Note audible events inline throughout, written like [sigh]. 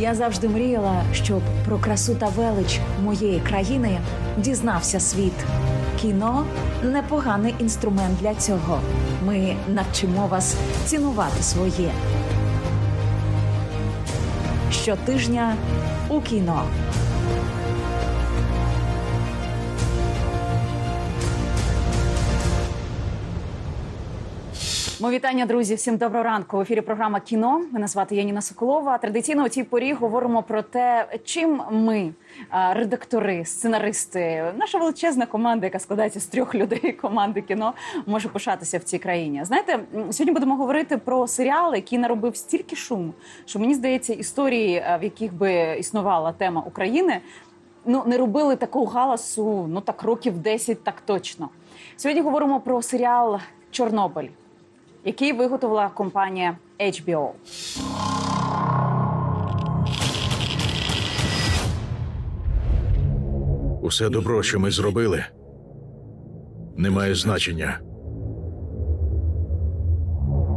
Я завжди мріяла, щоб про красу та велич моєї країни дізнався світ. Кіно непоганий інструмент для цього. Ми навчимо вас цінувати своє. Щотижня у кіно. Мої вітання, друзі. Всім доброго ранку. В ефірі програма кіно. Мене звати Яніна Соколова. Традиційно у цій порі говоримо про те, чим ми, редактори, сценаристи, наша величезна команда, яка складається з трьох людей [laughs] команди кіно, може пишатися в цій країні. Знаєте, сьогодні будемо говорити про серіал, який наробив стільки шуму, що мені здається, історії, в яких би існувала тема України, ну не робили такого галасу, ну так років 10 так точно. Сьогодні говоримо про серіал Чорнобиль який виготовила компанія HBO. Усе добро, що ми зробили, не має значення.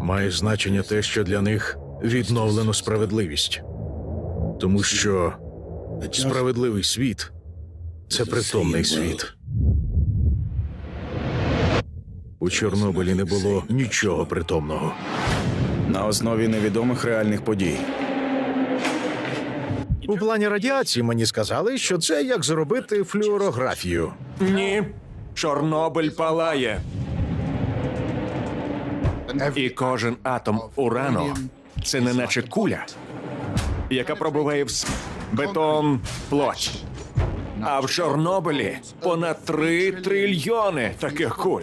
Має значення те, що для них відновлено справедливість. Тому що справедливий світ це притомний світ. У Чорнобилі не було нічого притомного. на основі невідомих реальних подій. У плані радіації мені сказали, що це як зробити флюорографію. Ні, Чорнобиль палає. І кожен атом урану це не наче куля, яка пробиває вс... бетон, плоть. А в Чорнобилі понад три трильйони таких куль.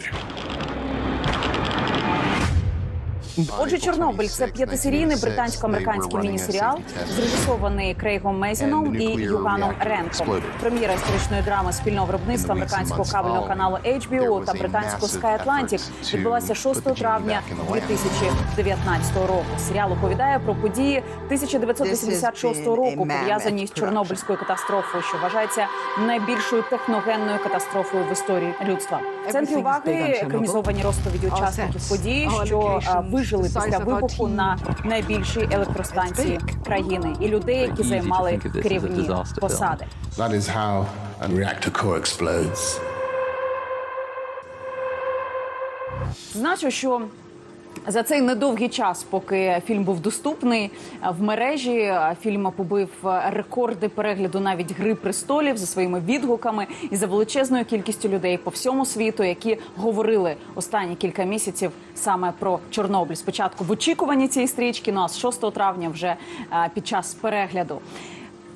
Отже, Чорнобиль це п'ятисерійний британсько-американський міні-серіал, зрежисований Крейгом Мезіном і Юганом Ренком. Прем'єра історичної драми спільного виробництва американського кабельного каналу HBO та британського Sky Atlantic відбулася 6 травня 2019 року. Серіал оповідає про події 1986 року, пов'язані з Чорнобильською катастрофою, що вважається найбільшою техногенною катастрофою в історії людства. В центрі уваги екранізовані розповіді учасників події, що а, вижили після вибуху на найбільшій електростанції країни, і людей, які займали керівні посади. That is how a reactor core explodes. Значу, що за цей недовгий час, поки фільм був доступний в мережі, фільм побив рекорди перегляду навіть гри престолів за своїми відгуками і за величезною кількістю людей по всьому світу, які говорили останні кілька місяців саме про Чорнобиль. Спочатку в очікуванні цієї стрічки, ну а з 6 травня вже під час перегляду.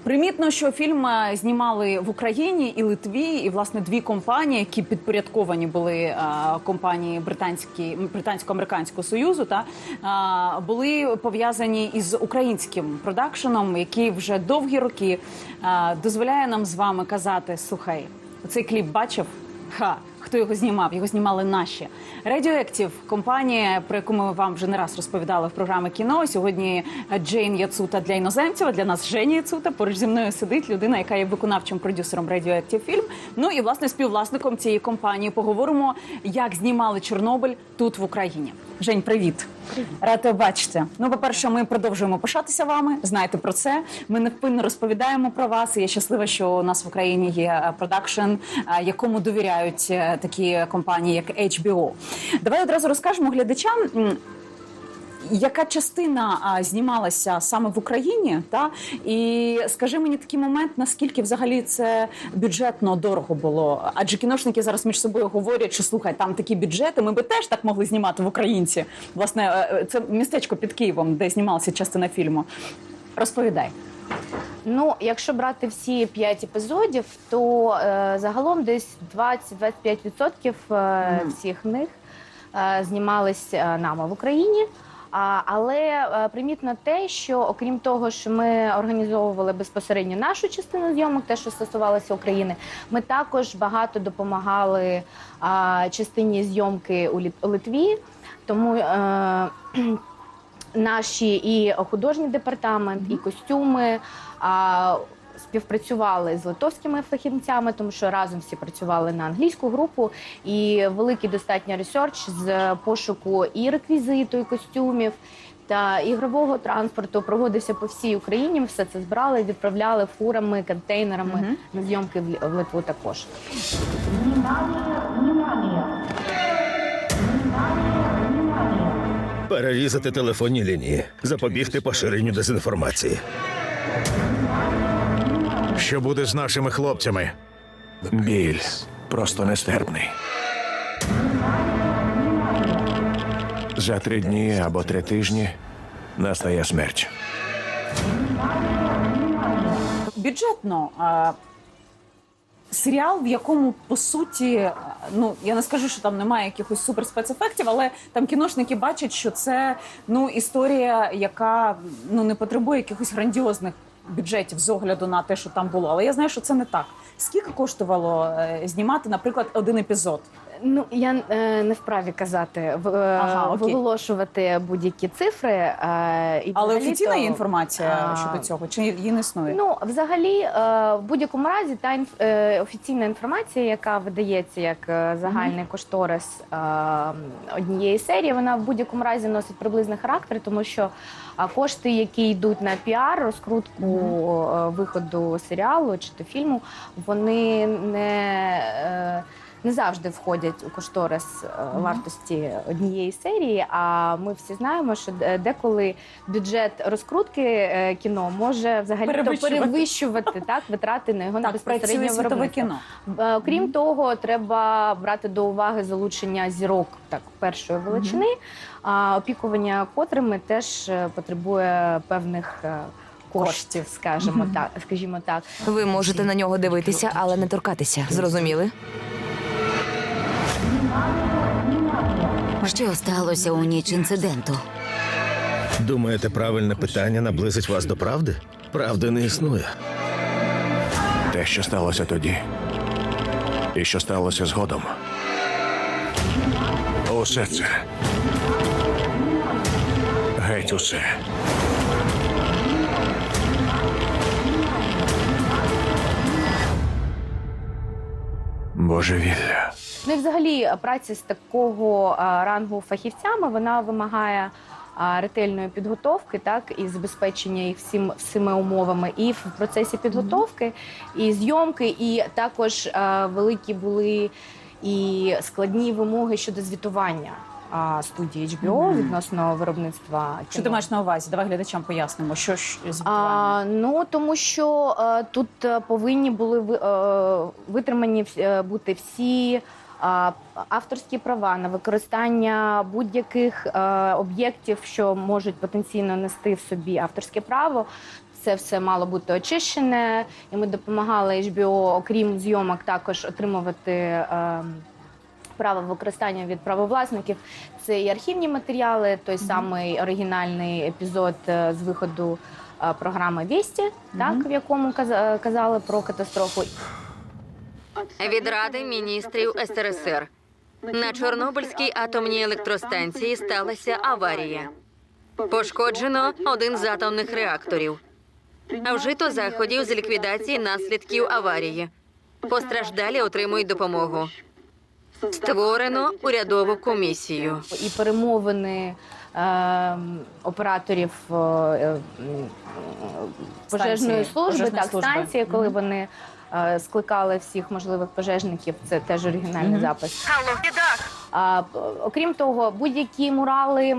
Примітно, що фільм е, знімали в Україні і Литві, і власне дві компанії, які підпорядковані були е, компанії британські британсько-американського союзу, та е, були пов'язані із українським продакшеном, який вже довгі роки дозволяє нам з вами казати: слухай, цей кліп бачив? Ха, хто його знімав? Його знімали наші Radioactive, компанія, про яку ми вам вже не раз розповідали в програмі кіно. Сьогодні Джейн Яцута для іноземців. а Для нас Женя Яцута. Поруч зі мною сидить людина, яка є виконавчим продюсером Radioactive фільм. Ну і власне співвласником цієї компанії. Поговоримо, як знімали Чорнобиль тут в Україні. Жень, привіт. Рад тебе бачити. Ну, по-перше, ми продовжуємо пишатися вами. Знаєте про це. Ми невпинно розповідаємо про вас. І я щаслива, що у нас в Україні є е, продакшн, е, якому довіряють е, такі компанії, як HBO. Давай одразу розкажемо глядачам. Яка частина а, знімалася саме в Україні, та і скажи мені такий момент, наскільки взагалі це бюджетно дорого було? Адже кіношники зараз між собою говорять, що слухай, там такі бюджети, ми би теж так могли знімати в українці. Власне, е, е, це містечко під Києвом, де знімалася частина фільму. Розповідай. Ну, якщо брати всі п'ять епізодів, то е, загалом десь 20-25% е, всіх них е, знімались е, нами в Україні. А, але е, примітно те, що окрім того, що ми організовували безпосередньо нашу частину зйомок, те, що стосувалося України, ми також багато допомагали а, частині зйомки у Літ- у Литві. Тому е, наші і художній департамент, і костюми. А, Співпрацювали з литовськими фахівцями, тому що разом всі працювали на англійську групу, і великий достатньо ресерч з пошуку і реквізиту, і костюмів. та ігрового транспорту проводився по всій Україні. Все це збирали, відправляли фурами, контейнерами на зйомки в в Литву також. Перерізати телефонні лінії, запобігти поширенню дезінформації. Що буде з нашими хлопцями? Біль просто нестерпний. За три дні або три тижні настає смерть. Бюджетно. Серіал, в якому по суті, ну я не скажу, що там немає якихось суперспецефектів, але там кіношники бачать, що це ну історія, яка ну не потребує якихось грандіозних бюджетів з огляду на те, що там було. Але я знаю, що це не так. Скільки коштувало е, знімати, наприклад, один епізод? Ну я е, не вправі казати, в, е, Ага, виголошувати будь-які цифри. Е, і Але офіційна є інформація а, щодо цього, чи її не існує? Ну, взагалі, е, в будь-якому разі, та інф- е, офіційна інформація, яка видається як е, загальний кошторис е, однієї серії, вона в будь-якому разі носить приблизний характер, тому що кошти, які йдуть на піар, розкрутку е, виходу серіалу чи то фільму, вони не. е, Не завжди входять у кошторис е, вартості однієї серії. А ми всі знаємо, що деколи бюджет розкрутки е, кіно може взагалі Перевищувати. перевищувати [laughs] так витрати на його так, світове виробництво. кіно. Е, Окрім того, треба брати до уваги залучення зірок так першої величини, а опікування котрими теж е, потребує певних е, коштів, скажімо так, скажімо так. Ви можете на нього дивитися, але не торкатися. Зрозуміли? Що сталося у ніч інциденту? Думаєте, правильне питання наблизить вас до правди? Правди не існує. Те, що сталося тоді, і що сталося згодом. Усе це. Геть усе. Божевілля. Ну і взагалі е, праця з такого е, рангу фахівцями вона вимагає е, ретельної підготовки, так і забезпечення їх всім всіми умовами, і в процесі підготовки, і зйомки, і також е, великі були і складні вимоги щодо звітування е, студії HBO відносно виробництва. Що ти маєш на увазі? Давай глядачам пояснимо, що ж звітування. А, ну тому що е, тут повинні були е, витримані е, бути всі. Авторські права на використання будь-яких е, об'єктів, що можуть потенційно нести в собі авторське право, це все мало бути очищене, і ми допомагали HBO, окрім зйомок, також отримувати е, право використання від правовласників. Це і архівні матеріали, той самий оригінальний епізод е, з виходу програми Вісті, так в якому каза- казали про катастрофу. Від Ради міністрів СРСР на Чорнобильській атомній електростанції сталася аварія. Пошкоджено один з атомних реакторів. Вжито заходів з ліквідації наслідків аварії. Постраждалі отримують допомогу. Створено урядову комісію. І перемовини е, операторів е, е, пожежної Станції, служби, пожежної так, станції, коли вони скликали всіх можливих пожежників. Це теж оригінальний запис. А, окрім того, будь-які мурали,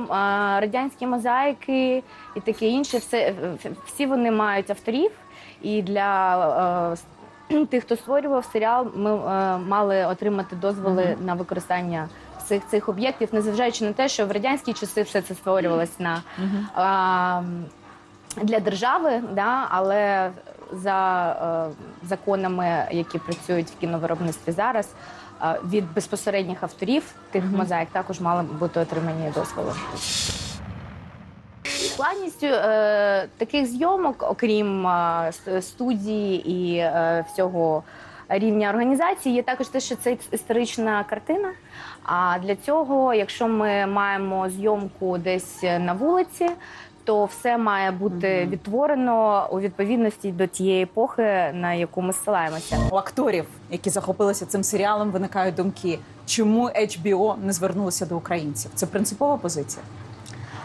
радянські мозаїки і таке інше, все, всі вони мають авторів. І для е, [clears throat] тих, хто створював серіал, ми е, мали отримати дозволи на використання всіх цих об'єктів, незважаючи на те, що в радянські часи все це створювалось на а, для держави, да, але за е, законами, які працюють в кіновиробництві зараз, е, від безпосередніх авторів тих мозаїк також мали бути отримані дозволи. Складністю е, таких зйомок, окрім е, студії і е, всього рівня організації, є також те, що це історична картина. А для цього, якщо ми маємо зйомку десь на вулиці, то все має бути відтворено у відповідності до тієї епохи, на яку ми ссилаємося. У акторів, які захопилися цим серіалом, виникають думки, чому HBO не звернулося до українців? Це принципова позиція.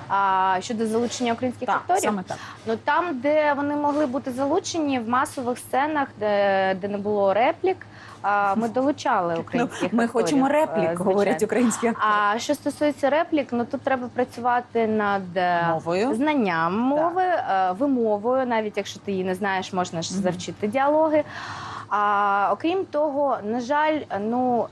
А щодо залучення українських Так, акторів, саме так. ну там, де вони могли бути залучені в масових сценах, де, де не було реплік, ми долучали Ну, українських ми акторів, хочемо е, реплік, звичайно. говорять українські актори. А що стосується реплік, ну тут треба працювати над е, Мовою. знанням мови, е, вимовою, навіть якщо ти її не знаєш, можна ж завчити діалоги. А окрім того, на жаль, ну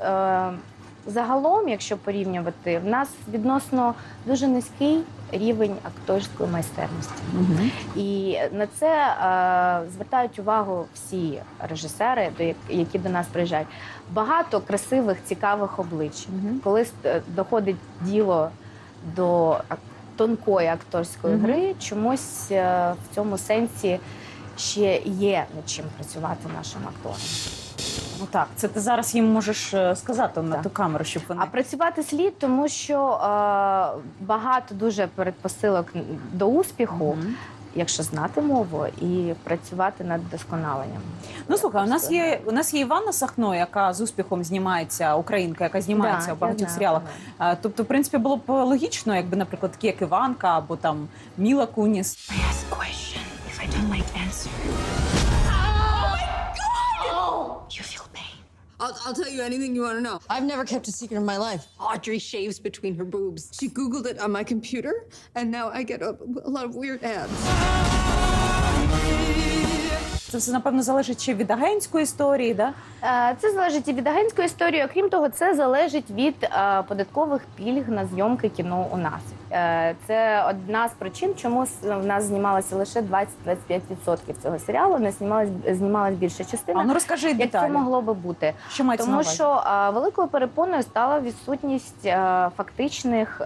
загалом, якщо порівнювати, в нас відносно дуже низький рівень акторської майстерності. Мгм. І на це е, звертають увагу всі режисери, до які до нас приїжджають. Багато красивих, цікавих облич. Мгм. Коли доходить діло до тонкої акторської Мгм. гри, чомусь е, в цьому сенсі ще є над чим працювати нашим акторам. Ну так, це ти зараз їм можеш е, сказати на Так. ту камеру, щоб вони А працювати слід, тому що е, багато дуже передпосилок до успіху, Мгм. якщо знати мову і працювати над досконаленням. Ну слухай, у нас є у нас є Іванна Сахно, яка з успіхом знімається, українка, яка знімається Да, у багатьох знаю, серіалах. А, Тобто, в принципі, було б логічно, якби, наприклад, такі як Іванка або там Міла Куніс. I'll, I'll tell you anything you want to know. I've never kept a secret in my life. Audrey shaves between her boobs. She Googled it on my computer, and now I get a, a lot of weird ads. Це все напевно залежить ще від агентської історії, да? Е, Це залежить і від агентської історії. Окрім того, це залежить від е, податкових пільг на зйомки кіно у нас. Е, Це одна з причин, чому в нас знімалося лише 20-25% цього серіалу. Не знімалась знімалась більша частина. А ну розкажи як це могло би бути? Що мається на увазі? що великою перепоною стала відсутність фактичних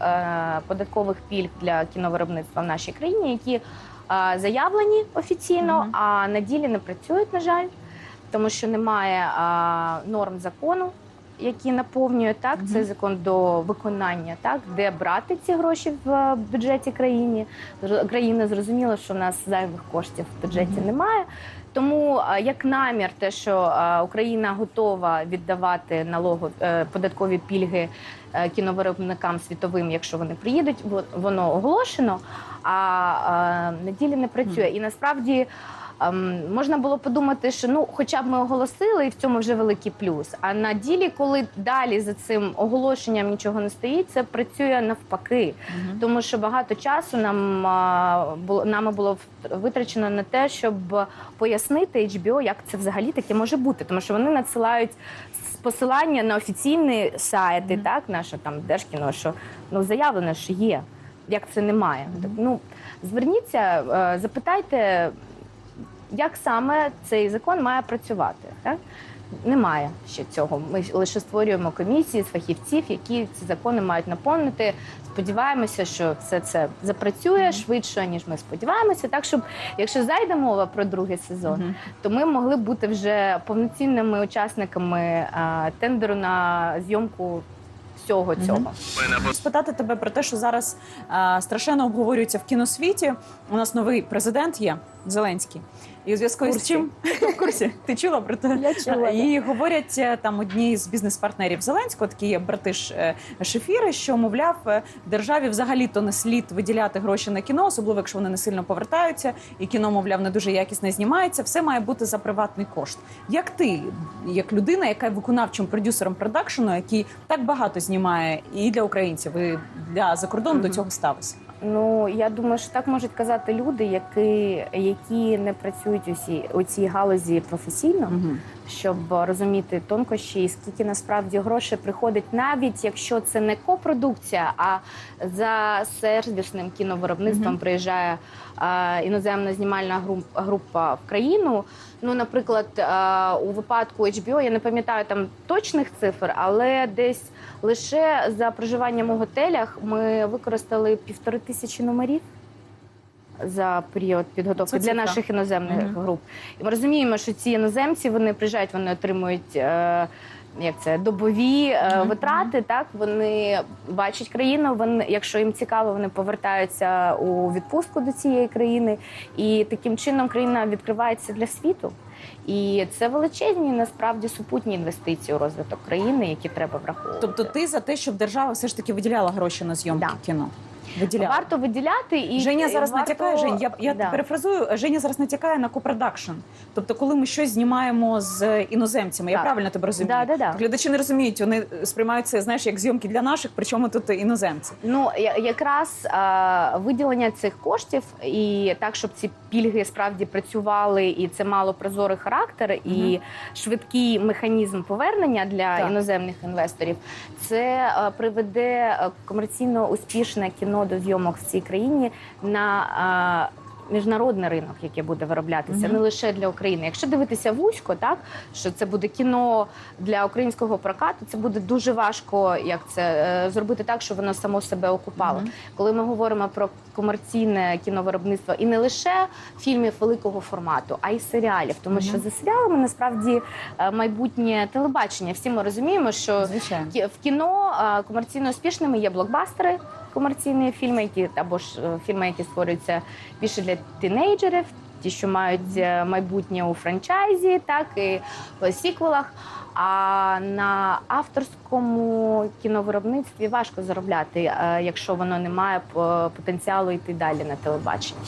податкових пільг для кіновиробництва в нашій країні, які заявлені офіційно, угу. а на ділі не працюють, на жаль, тому що немає а, норм закону. Які наповнюють так Угу. Це закон до виконання, так де брати ці гроші в е, бюджеті країни. Країни зрозуміло, що в нас зайвих коштів в бюджеті угу. немає. Тому е, як намір, те, що е, Україна готова віддавати налогу е, податкові пільги кіновиробникам світовим, якщо вони приїдуть, во- воно оголошено, а неділі не працює. І насправді. Ем, Можна було подумати, що ну, хоча б ми оголосили, і в цьому вже великий плюс. А на ділі, коли далі за цим оголошенням нічого не стоїть, це працює навпаки. Мгм. Тому що багато часу нам а, було нами було витрачено на те, щоб пояснити HBO, як це взагалі таке може бути, тому що вони надсилають посилання на офіційні сайти, Мгм. так наше там Держкіно, що ну заявлено, що є. Як це немає? Мгм. Так, ну зверніться, е, запитайте, як саме цей закон має працювати. Так? Немає ще цього. Ми лише створюємо комісії з фахівців, які ці закони мають наповнити. Сподіваємося, що все це запрацює швидше, ніж ми сподіваємося. Так, щоб якщо зайде мова про другий сезон, Мгм. то ми могли б бути вже повноцінними учасниками а, тендеру на зйомку всього цього. спитати тебе про те, що зараз а, страшенно обговорюється в кіносвіті. У нас новий президент є Зеленський. І у зв'язку з чим [laughs] в курсі ти чула про те? Я чула, І говорять е, там одні з бізнес-партнерів Зеленського, такі є брати е, Шефіри, що мовляв, е, державі взагалі-то не слід виділяти гроші на кіно, особливо якщо вони не сильно повертаються, і кіно, мовляв, не дуже якісно знімається. Все має бути за приватний кошт. Як ти, як людина, яка є виконавчим продюсером продакшену, який так багато знімає і для українців, і для закордону до цього ставиться? Ну я думаю, що так можуть казати люди, які, які не працюють у цій, у цій галузі професійно. Щоб розуміти тонкощі, і скільки насправді грошей приходить, навіть якщо це не копродукція, а за сервісним кіновиробництвом Мгм. приїжджає е, іноземна знімальна груп- група в країну. Ну, наприклад, е, у випадку HBO, я не пам'ятаю там точних цифр, але десь лише за проживанням у готелях ми використали півтори тисячі номерів. За період підготовки Це для цифра. наших іноземних Мгм. груп. І ми розуміємо, що ці іноземці вони приїжджають, вони отримують е, як це добові е, Мгм. витрати. Так вони бачать країну. Вони, якщо їм цікаво, вони повертаються у відпустку до цієї країни, і таким чином країна відкривається для світу. І це величезні насправді супутні інвестиції у розвиток країни, які треба враховувати. Тобто, ти за те, щоб держава все ж таки виділяла гроші на зйомки Да. кіно? Виділяли. Варто виділяти і Женя зараз варто... натякає. Жень, я, я Да. перефразую. Женя зараз натякає на копродакшн. Тобто, коли ми щось знімаємо з іноземцями, я правильно тебе розумію? Да, да, да. Глядачі не розуміють, вони сприймають це, знаєш, як зйомки для наших, причому тут іноземці. Ну якраз а, виділення цих коштів і так, щоб ці пільги справді працювали, і це мало прозорий характер, і швидкий механізм повернення для Так. іноземних інвесторів, це приведе комерційно успішне кіно до зйомок в цій країні на. Міжнародний ринок, який буде вироблятися, Мгм. не лише для України. Якщо дивитися вузько, так що це буде кіно для українського прокату, це буде дуже важко, як це е, зробити так, щоб воно само себе окупало. Мгм. Коли ми говоримо про комерційне кіновиробництво і не лише фільмів великого формату, а й серіалів, тому що за серіалами насправді е, майбутнє телебачення. Всі ми розуміємо, що Звичайно. в кіно е, комерційно успішними є блокбастери, комерційні фільми, які або ж е, фільми, які створюються більше для тінейджерів. Ті, що мають е, майбутнє у франчайзі, так і в сіквелах. А на авторському кіновиробництві важко заробляти, е, якщо воно не має потенціалу йти далі на телебачення.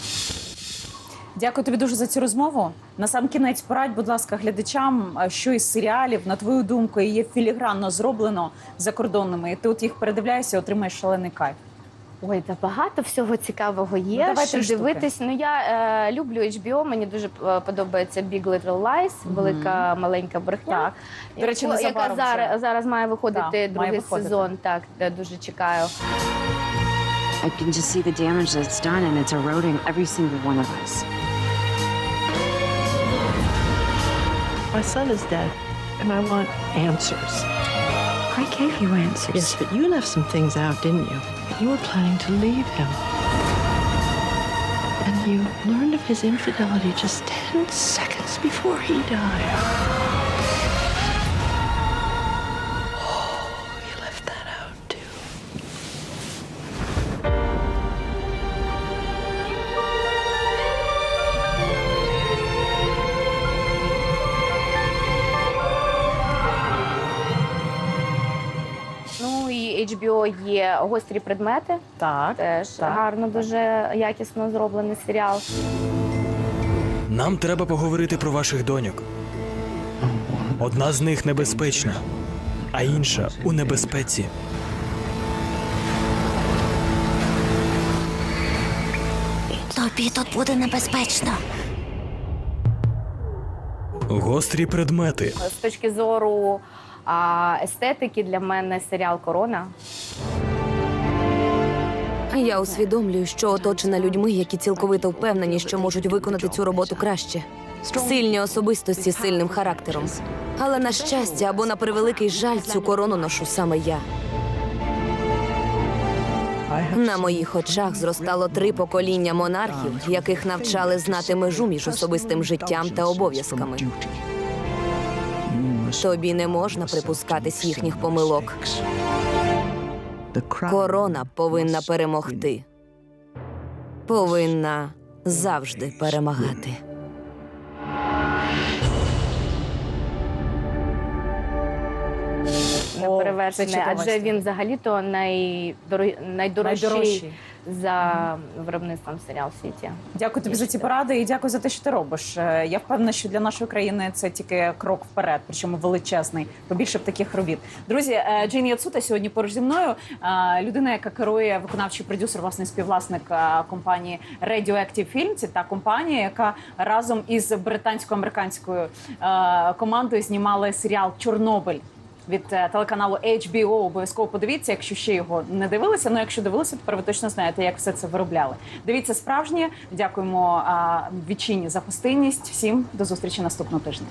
Дякую тобі дуже за цю розмову. На сам кінець порадь, будь ласка, глядачам, що із серіалів, на твою думку, є філігранно зроблено закордонними, і ти от їх передивляєшся, отримаєш шалений кайф. Ой, та багато всього цікавого Ну, є. давай що три штуки. дивитись. Ну я е, люблю HBO, Мені дуже е, подобається Big Little Lies, велика маленька брехня. До речі, яку- яка зараз, зараз має виходити Так, має другий виходити. сезон. Так, де дуже чекаю. I can just see the damage that's done, and it's eroding every single one of us. My son is dead, and I want answers. I gave you answers. Yes, but you left some things out, didn't you? You were planning to leave him. And you learned of his infidelity just 10 seconds before he died. Гострі предмети. Так, Теж так. гарно, дуже якісно зроблений серіал. Нам треба поговорити про ваших доньок. Одна з них небезпечна, а інша у небезпеці. Тобі тут буде небезпечно. Гострі предмети. З точки зору а, естетики для мене серіал Корона. Я усвідомлюю, що оточена людьми, які цілковито впевнені, що можуть виконати цю роботу краще. Сильні особистості з сильним характером. Але на щастя або на превеликий жаль цю корону ношу саме я. На моїх очах зростало три покоління монархів, яких навчали знати межу між особистим життям та обов'язками. Тобі не можна припускатись їхніх помилок. Корона повинна перемогти. Повинна завжди перемагати. Неперевершений, це чудова адже він взагалі-то найдорожчий Найдорожчий. За виробництвом серіал в світі. Дякую тобі за ці поради і дякую за те, що ти робиш. Е, Я впевнена, що для нашої країни це тільки крок вперед, причому величезний. Побільше б таких робіт. Друзі, е, Джейн Яцута сьогодні поруч зі мною. Е, Людина, яка керує виконавчий продюсер, власне, співвласник компанії Radioactive Film. Це та компанія, яка разом із британсько-американською командою знімали серіал Чорнобиль. Від е, телеканалу HBO обов'язково подивіться, якщо ще його не дивилися. Ну якщо дивилися, тепер ви точно знаєте, як все це виробляли. Дивіться справжнє. Дякуємо а, відчині за гостинність. Всім до зустрічі наступного тижня.